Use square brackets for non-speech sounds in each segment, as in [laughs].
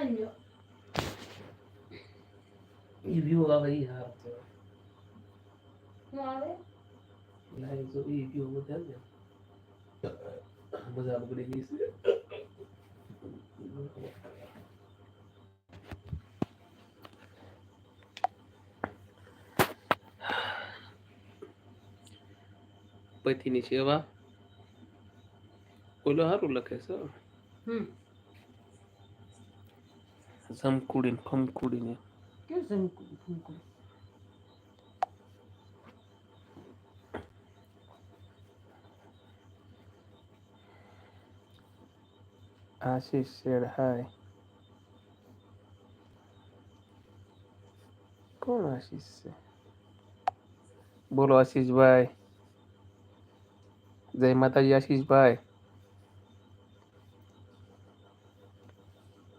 આલ્યો એ વ્યૂ આવે એ હાર છે હું આવે? લાઈવ જો એ વ્યૂ બધા ને મજા બગડી ગઈ છે. પતિની સેવા. બોલો સારું લખે છે. હમ. સમકુડી ને ફમકુડી ને કેવું સમકું ફૂંકું આશીષ શેડ હાય કોણ આશીષ છે બોલો આશીષભાઈ જય માતાજી આશીષભાઈ બોલો હમણાં શરમ ન આવે ઓલો કેમ ઘરે હમ. ટક ટક ટક ટક ટક ટક ટક બોલે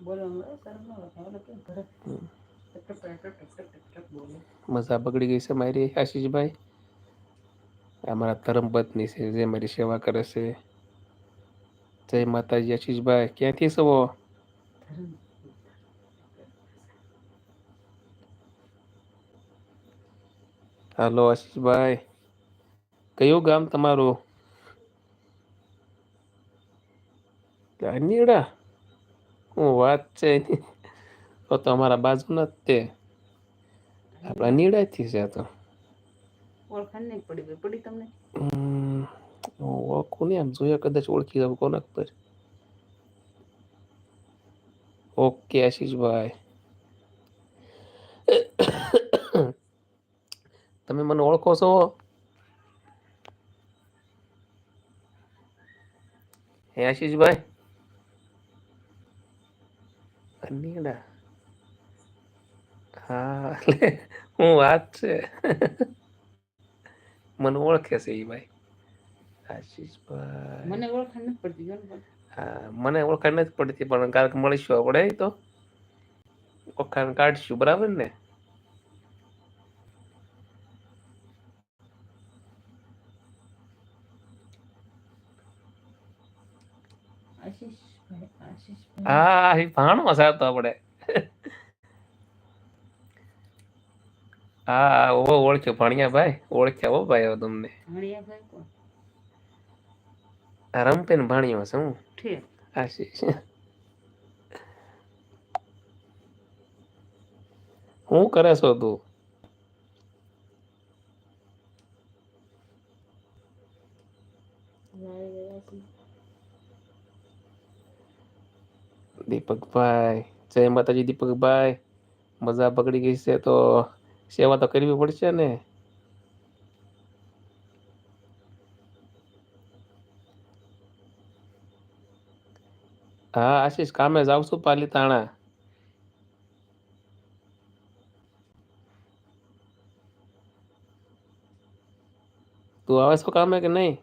મજા બગડી ગઈ છે મારી આશીષભાઈ? આ મારા ધર્મપત્ની છે જે મારી સેવા કરે છે. જય માતાજી આશીષભાઈ ક્યાંથી છો? હાલો આશીષભાઈ કયું ગામ તમારું? અનીડા હું વાત છે. તો તો અમારા બાજુના જ તે. આપણા અનીડાથી છે તો. ઓળખાણ નહીં પડી પડી તમને? ઓળખું નહીં આમ. જોયા કદાચ ઓળખી જાવ કોના ખબર ઓકે આશીષભાઈ. તમે મને ઓળખો છો? હે આશીષભાઈ? અનીડા હા એટલે હું વાત છે. મને ઓળખે છે એ ભાઈ. આશીષભાઈ. મને ઓળખાણ નથી પડતી. હા મને ઓળખાણ નથી પડતી પણ કારક મળીશું આપણે તો. ઓળખાણ કાઢશું બરાબર ને આશીષભાઈ આશીષભાઈ હા એ ભાણો હશે આ તો આપણે. હા ઓ ઓળખ્યો. ભણ્યા ભાઈ ઓળખ્યા હો ભાઈ તમને. ભાણિયાભાઈ કોણ? આ રમપેન ભાણ્યો છે હું. ઠીક. આશીષ હું કરે છો તું લાઈ ગયા છે. દીપકભાઈ જય માતાજી દીપકભાઈ મજા બગડી ગઈ છે તો સેવા તો કરવી પડશે ને. હા, આશીષ, કામે જાઉં છું પાલીતાણા તું આવે છો કામે કે નહીં?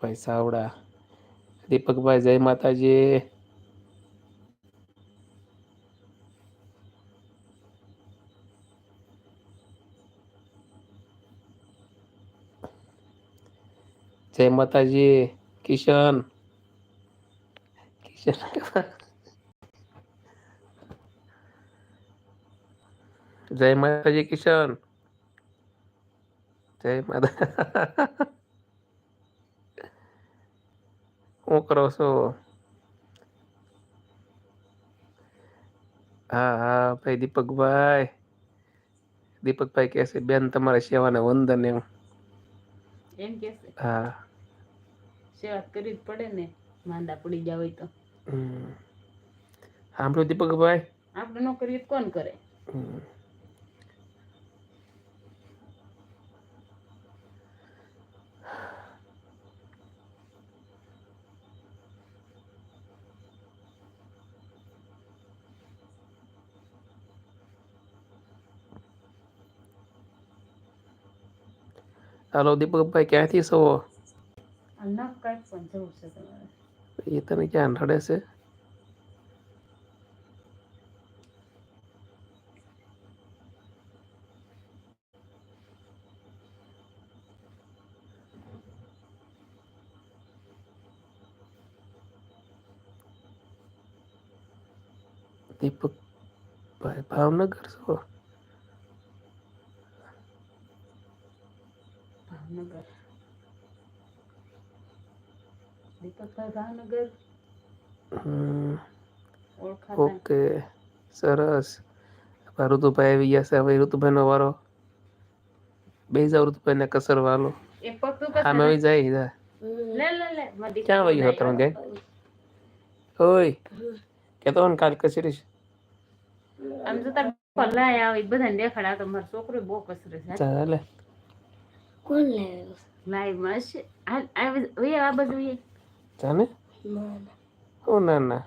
દીપકભાઈ સાવડા દીપકભાઈ જય માતાજી. જય માતાજી કિશન. કિશન. જય માતાજી કિશન. જય માતા. શું કરો છો હા હા ભાઈ દીપકભાઈ. દીપકભાઈ કહે છે બેન તમારા સેવાને વંદન એમ. એમ કે છે? હા. સેવા કરવી જ પડે ને માંદા પડી જાવ તો. હમ. સાંભળ્યું દીપકભાઈ. આપણે ન કરીએ કોણ કરે? હાલો દીપકભાઈ ક્યાંથી છો એ તને ક્યાં રડે છે દીપક ભાઈ ભાવનગર છો ભાવનગર. દીપકભાઈ ભાવનગર? ઓકે. સરસ. ઋતુભાઈ આવી ગયા છે. હવે ઋતુભાઈનો વારો. બે જાવ ઋતુભાઈને કસર વાલો આમે આવી જાય જા. ક્યાં વહી હતો ગઈ ઓય. કેતો ને કાલ કચરીશ આમ તો તાર ભલા આવે બધાને દેખાડ. આ તો મારો છોકરો બહુ કસરે છે. ચાલે કોણ લાવ્યો લાઈવમાં છે આ આ આ બાજુ એ ચાલે મને ઓ ના ના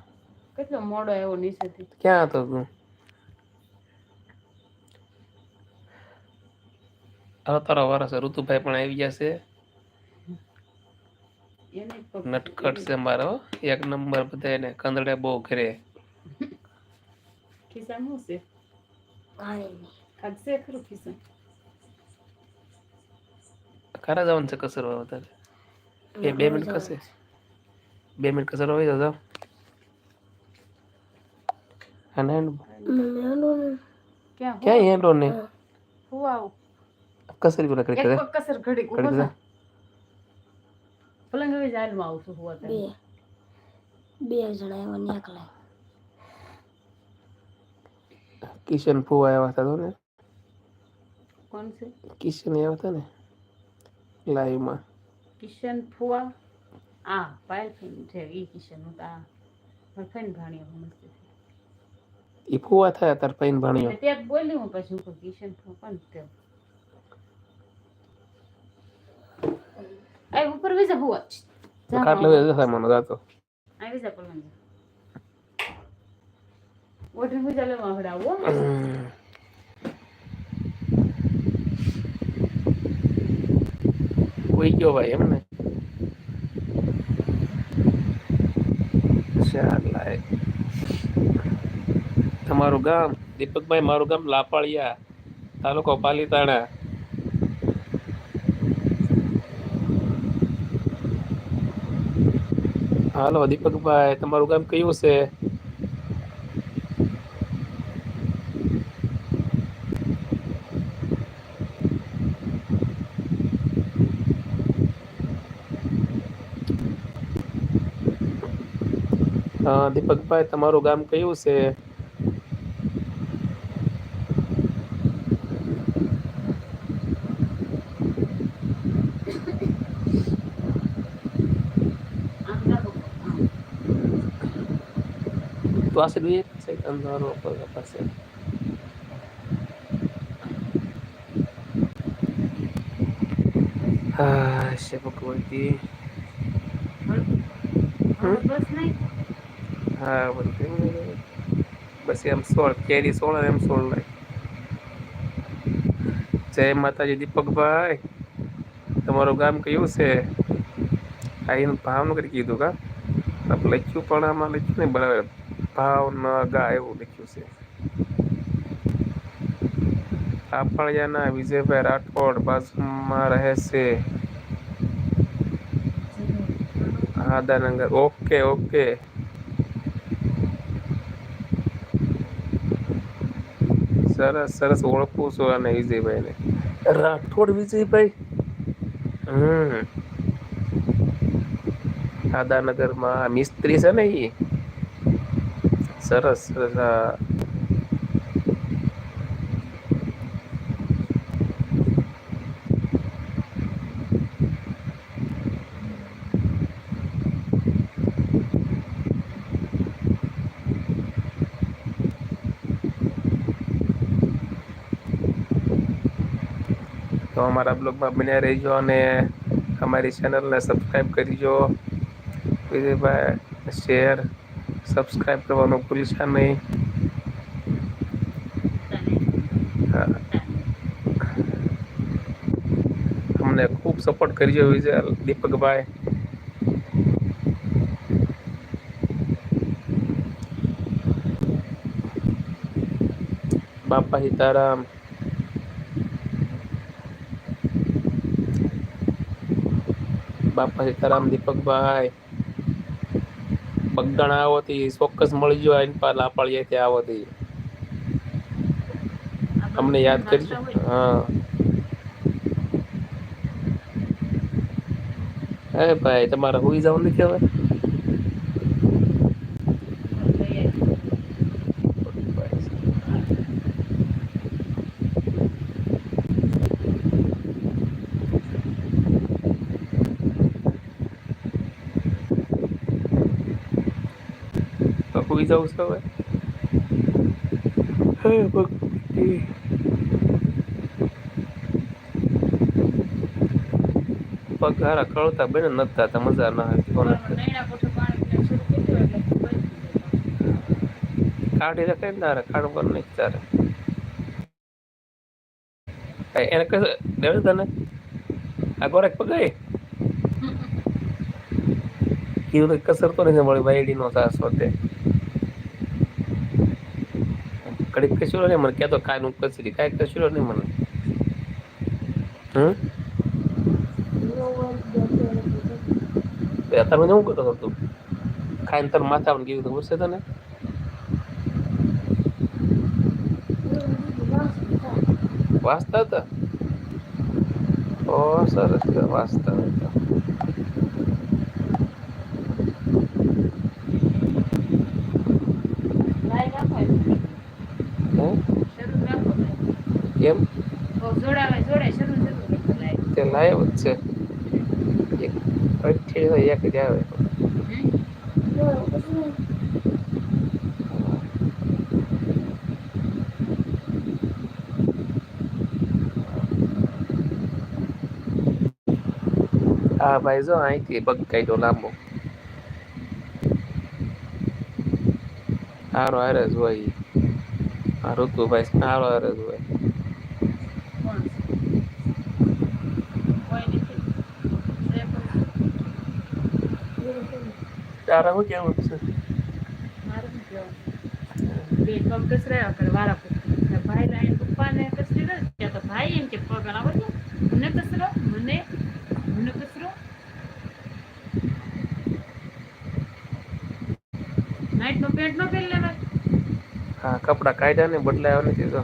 કેટલો મોડો આવ્યો નીચેથી ક્યાં હતો તું હવે તારો વારો છે ઋતુભાઈ પણ આવી ગયા છે એને જ પગ નટખટ છે મારો એક નંબર બધા એને કંદડે બહુ કરે ખિસ્સામાં શું છે કાંઈ નહીં ખાધશે ખરું ખિસ્સા ખરા જવાનું છે કસર વધારે બે બે મિનિટ કસે બે મિનિટ કસર હોય તો જાઓ અને મમ્મી આલો ને ક્યાં હું ક્યાં હેન્ડો ને હું આવું કસરી પેલા કરી એક કરે પગ કસર ઘડી કરી ઊભો દે. થા પલંગ હવે જાલમાં આવું છું હું બે બે જણા એવા લાઈવમાં. કિશન ફુવા. આ પાયલફેન છે એ કિશન હતા પરફેન મારી ફેન એ ફુવા થયા તાર પૈન ભાણ્યો. ત્યાં બોલી હું પછી હું કિશન ફુવા પણ તે આ ઉપર વિઝા હુવા જા વિઝા. જતા મને જાતો આ વિઝા પર મને ઓઢી વિઝા લેવા આગળ આવો ગયો ભાઈ, એમને. તમારું ગામ, દીપકભાઈ, મારું ગામ લાપાળિયા, તાલુકો પાલીતાણા. હાલો દીપકભાઈ, તમારું ગામ કયું છે? દીપકભાઈ તમારું ગામ કયું છે? છે ભગવતી બસ નહીં હા બધું બસ એમ સોળ કેરી સોળ અને એમ સોળ લાય. જય માતાજી દીપકભાઈ તમારું ગામ કયું છે? આ એનું ભાવનગર કીધું કા? આપણે લખ્યું પણ આમાં લખ્યું ને બરાબર. ભાવનગર એવું લખ્યું છે. આપળિયાના વિજયભાઈ રાઠોડ બાજુમાં રહે છે. Adanagar okay okay. સરસ સરસ ઓળખું છું અને વિજયભાઈને. રાઠોડ વિજયભાઈ? હમ. આદાનગરમાં મિસ્ત્રી છે ને એ સરસ સરસ તો અમારા બ્લોગમાં બન્યા રહેજો અને અમારી ચેનલને સબસ્ક્રાઈબ કરીજો. વિજયભાઈ, શેર સબસ્ક્રાઈબ કરવાનું ભૂલશા નહીં. અમને ખૂબ સપોર્ટ કરજો વિજય, દીપકભાઈ. બાપા સીતારામ બાપા સીતારામ દીપકભાઈ. બગદાણા આવતી ચોક્કસ મળી જો આઈને પા ત્યાં આવો તો ઈ. અમને યાદ કરજો હા. હે ભાઈ તમારે હોઈ જવું નથી હવે લઈ આવી. તો હુઈ જવું હે ભક્તિ. પગાર કળતા બેને નથી થતા મજા ના આવતી કોને. કાઢી રાખે ને તારે કાઢું પર નહીં તારે એને કહે દેવ તને? આ ગોરેક પગાય? [laughs] કીધું કસર તો નથી મળી બાયડી નો સાસ હોતે કડીક કશું નહીં મને કહેતો કાંઈ નું કસરી કાંઈ કશું નહીં મને. હમ? તમે શું કરતો હતો ખાઈને તારું માથા કીધું તો પૂછશે તને? વાંચતા હતા? ઓ સરસ છે, વાંચતા હતા લાઈ રાખો એટલે. હે? શરૂ રાખો લાઈ. કેમ બહુ જોડાવે જોડે શરૂ શરૂ રાખો લાઈ. તે લાયવ જ છે એક અઠી હોય એક જ આવે હમ? હા ભાઈ જો અહીંથી પગ કાઢ્યો લાંબો હારો હારે જ હોય ઈ. આ ઋતુભાઈ હારો હારે જ હોય કોણ કોઈ નથી. તારા હું કેવું છે મારે કહેવાનું? બે પગ કસરાયા કરે વારા ફરતી. ને ભાઈ લાઈને પપ્પાને કસરી દે. ત્યાં તો ભાઈ એમ કે પગ છો. મને કસરો મને મને કસરો નાઈટ નો પેન્ટ નો પહેરી લેવાય હા કપડા કાઢ્યા ને બદલાયા નથી તો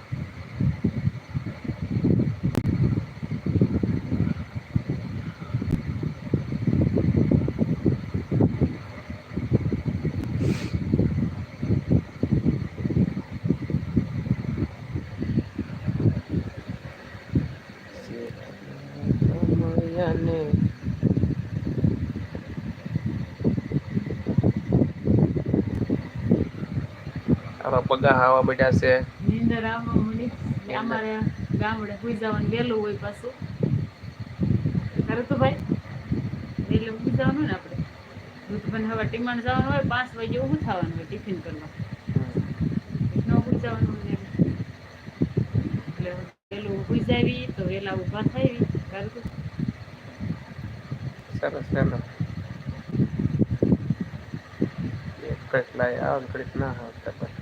આવા પગા હાવા બેઠા છે. નીંદર આવવા મળી. અમારે ગામડે સુઈ જવાનું વહેલું હોય પાછું. ખરે તો ભાઈ? વહેલું સુઈ જવાનું ને આપણે? દૂધબન હવે ટીમાણ જવાનું હોય પાંચ વાગે ઊભું થવાનું હોય ટિફિન કરવા? ન સુઈ જવાનું હોય એટલે વહેલું સુઈ જાવી તો વહેલા ઊભા થાય ખરે તો. સરસ કડીક લાય આવ કડીક આવતા પણ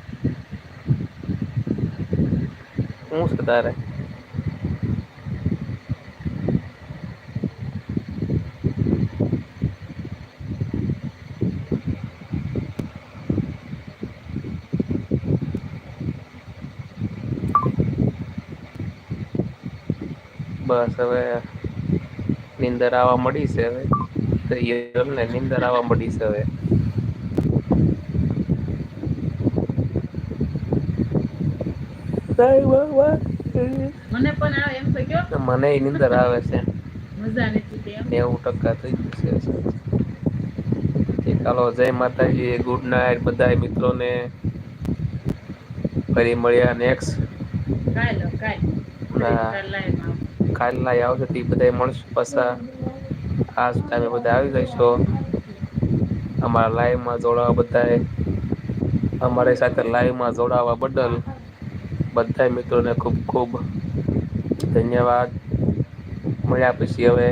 શું છે તારે. બસ હવે નિંદર આવવા મળી છે હવે. તો એમને નિંદર આવવા મળી છે હવે. મને પણ આવે એમ તો કયો. મને ય નીંદર આવે છે. મજા નથી નેવું ટકા થઈ ગયું છે. ઠીક, ચાલો જય માતાજી ગુડ નાઇટ બધા મિત્રોને. ફરી મળ્યા નેક્સ્ટ. કાલ લાઈ આવશે તે બધા મળશું પાછા. આ જ ટાઈમે બધા આવી જઈશો. અમારા લાઈવમાં જોડાવા બધાએ અમારી સાથે લાઈવમાં જોડાવા બદલ. બધા મિત્રોને ખૂબ ખૂબ ધન્યવાદ. મળ્યા પછી હવે